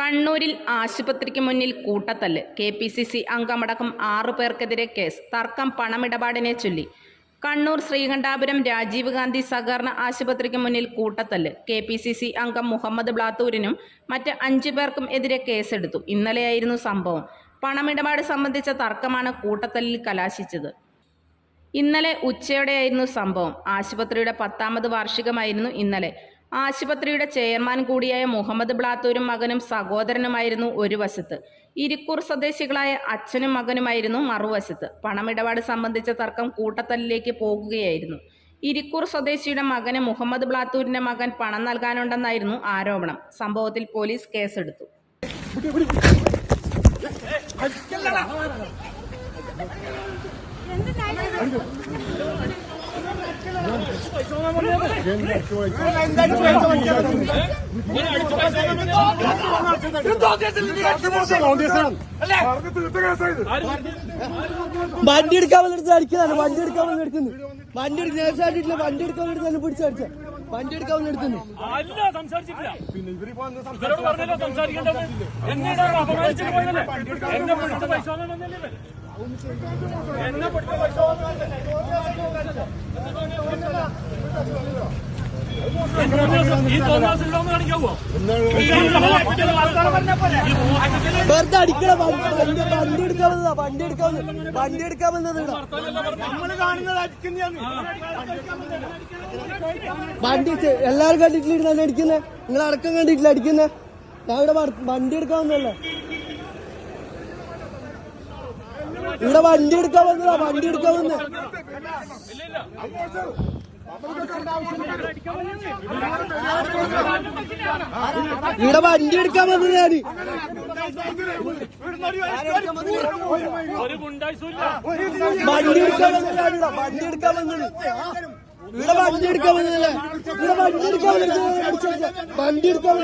കണ്ണൂരിൽ ആശുപത്രിക്ക് മുന്നിൽ കൂട്ടത്തല്ല്. കെ പി സി സി അംഗമടക്കം ആറു പേർക്കെതിരെ കേസ്. തർക്കം പണമിടപാടിനെ ചൊല്ലി. കണ്ണൂർ ശ്രീകണ്ഠാപുരം രാജീവ് ഗാന്ധി സഹകരണ ആശുപത്രിക്ക് മുന്നിൽ കൂട്ടത്തല്ല്. കെ പി സി സി അംഗം മുഹമ്മദ് ബ്ലാത്തൂരിനും മറ്റ് അഞ്ചു പേർക്കും എതിരെ കേസെടുത്തു. ഇന്നലെയായിരുന്നു സംഭവം. പണമിടപാട് സംബന്ധിച്ച തർക്കമാണ് കൂട്ടത്തല്ലിൽ കലാശിച്ചത്. ഇന്നലെ ഉച്ചയോടെയായിരുന്നു സംഭവം. ആശുപത്രിയുടെ പത്താമത് വാർഷികമായിരുന്നു ഇന്നലെ. ആശുപത്രിയുടെ ചെയർമാൻ കൂടിയായ മുഹമ്മദ് ബ്ലാത്തൂരും മകനും സഹോദരനുമായിരുന്നു ഒരു വശത്ത്. ഇരിക്കൂർ സ്വദേശികളായ അച്ഛനും മകനുമായിരുന്നു മറുവശത്ത്. പണമിടപാട് സംബന്ധിച്ച തർക്കം കൂട്ടത്തല്ലിലേക്ക് പോകുകയായിരുന്നു. ഇരിക്കൂർ സ്വദേശിയുടെ മകന് മുഹമ്മദ് ബ്ലാത്തൂരിന്റെ മകൻ പണം നൽകാനുണ്ടെന്നായിരുന്നു ആരോപണം. സംഭവത്തിൽ പോലീസ് കേസെടുത്തു. വണ്ടി എടുക്കാൻ വന്നിട്ട് അടിക്കുന്നതാണ്. വണ്ടി എടുക്കാൻ വന്ന് എടുക്കുന്നു. വണ്ടി എടുക്കുന്ന നേഴ്സായിട്ടില്ല വണ്ടി എടുക്കാൻ വേണ്ടി തന്നെ പിടിച്ചടിച്ച വണ്ടി എടുക്കാൻ വന്ന് എടുക്കുന്നു. അല്ല സംസാരിച്ചിട്ടില്ല. ഇവരോട് പറഞ്ഞല്ലോ സംസാരിക്കേണ്ടത് എന്നോട് അപമാനിച്ചിട്ട് പോയതല്ലേ? എന്നെ പിടിച്ച പരിശോധന വന്നല്ലേ എന്നെ പിടിച്ച പരിശോധന വെറുതെ അടിക്കണ വണ്ടി വണ്ടി എടുക്കാൻ വന്നതാ വണ്ടി എടുക്കാൻ വണ്ടി എടുക്കാൻ വന്നത് വണ്ടി എല്ലാരും കണ്ടിട്ടില്ല അടിക്കുന്നത് നിങ്ങൾ അടക്കം കണ്ടിട്ടില്ല അടിക്കുന്നത് ഞാൻ ഇവിടെ വണ്ടി എടുക്കാൻ വന്നല്ലേ ഇവിടെ വണ്ടി എടുക്കാൻ വന്നതാ വണ്ടി എടുക്കാൻ വന്നത്. ഇവിടെ വണ്ടി എടുക്കാൻ വന്നത് ഞാൻ വണ്ടി എടുക്കാൻ വന്നതാണ് വണ്ടി എടുക്കാൻ വന്നത്. ഇവിടെ വണ്ടി എടുക്കാൻ വന്നതല്ലേ? ഇവിടെ വണ്ടി എടുക്കാൻ വണ്ടി എടുക്കാൻ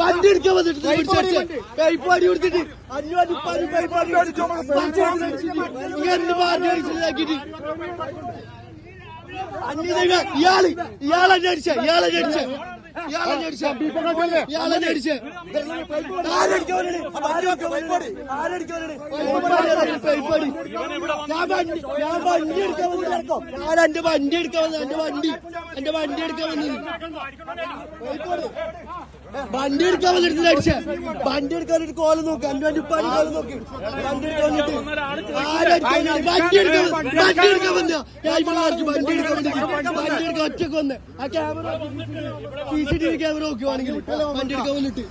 വണ്ടി എടുക്കാൻ വന്നിട്ട് കൈപ്പാടി കൊടുത്തിട്ട് അഞ്ഞു അടിപ്പാടി കൈപ്പാടി എന്ത് പാടി അടിച്ചിട്ടാക്കിട്ട് അന്യ ഇയാൾ ഇയാളെ അടിച്ച ഇയാളെ അടിച്ച ഞാൻ എന്റെ വണ്ടി എടുക്കാൻ വന്നത് എന്റെ വണ്ടി എന്റെ വണ്ടി എടുക്കാൻ വന്നത് വണ്ടി എടുക്കാൻ വന്നിട്ട് അടിച്ച. വണ്ടി എടുക്കാൻ ഒരു കോലം നോക്ക്. എന്റെ വണ്ടി ഉപ്പാടി കോലം നോക്ക്. വണ്ടി എടുക്കാൻ വന്നിട്ട് വണ്ടി എടുക്കാൻ വണ്ടി എടുക്കാൻ വന്ന. ഞാൻ വണ്ടി എടുക്കാൻ വന്നിട്ട് വണ്ടി എടുക്കാൻ ഒറ്റയ്ക്ക് വന്ന്. ആ camera C C T V camera നോക്കുവാണെങ്കിൽ വണ്ടി എടുക്കാൻ വന്നിട്ട്.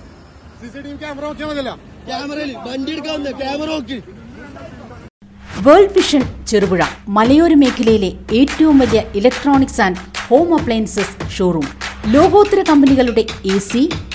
സിസിടിവി ക്യാമറ നോക്കിയാൽ മതിയല്ലോ. ക്യാമറയിൽ വണ്ടി എടുക്കാൻ വന്ന. ക്യാമറ നോക്കി. വേൾഡ് വിഷൻ ചെറുപുഴ മലയോര മേഖലയിലെ ഏറ്റവും വലിയ electronics and home appliances showroom ലോകോത്തര കമ്പനികളുടെ A C